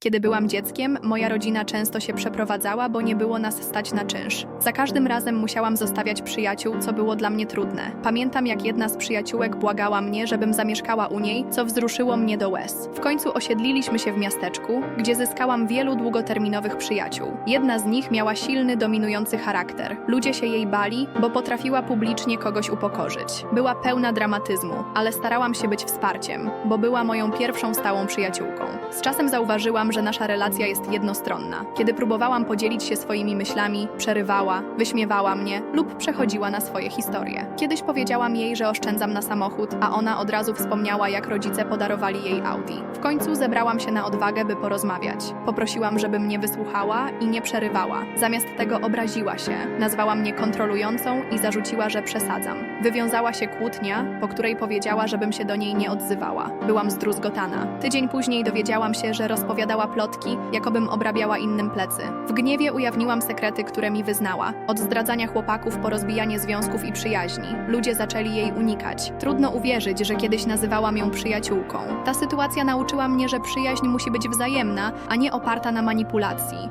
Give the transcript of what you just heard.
Kiedy byłam dzieckiem, moja rodzina często się przeprowadzała, bo nie było nas stać na czynsz. Za każdym razem musiałam zostawiać przyjaciół, co było dla mnie trudne. Pamiętam, jak jedna z przyjaciółek błagała mnie, żebym zamieszkała u niej, co wzruszyło mnie do łez. W końcu osiedliliśmy się w miasteczku, gdzie zyskałam wielu długoterminowych przyjaciół. Jedna z nich miała silny, dominujący charakter. Ludzie się jej bali, bo potrafiła publicznie kogoś upokorzyć. Była pełna dramatyzmu, ale starałam się być wsparciem, bo była moją pierwszą stałą przyjaciółką. Z czasem zauważyłam, że nasza relacja jest jednostronna. Kiedy próbowałam podzielić się swoimi myślami, przerywała, wyśmiewała mnie lub przechodziła na swoje historie. Kiedyś powiedziałam jej, że oszczędzam na samochód, a ona od razu wspomniała, jak rodzice podarowali jej Audi. W końcu zebrałam się na odwagę, by porozmawiać. Poprosiłam, żeby mnie wysłuchała i nie przerywała. Zamiast tego obraziła się, nazwała mnie kontrolującą i zarzuciła, że przesadzam. Wywiązała się kłótnia, po której powiedziała, żebym się do niej nie odzywała. Byłam zdruzgotana. Tydzień później dowiedziałam się, że rozpowiadała plotki, jakobym obrabiała innym plecy. W gniewie ujawniłam sekrety, które mi wyznała. Od zdradzania chłopaków po rozbijanie związków i przyjaźni. Ludzie zaczęli jej unikać. Trudno uwierzyć, że kiedyś nazywałam ją przyjaciółką. Ta sytuacja nauczyła mnie, że przyjaźń musi być wzajemna, a nie oparta na manipulacji.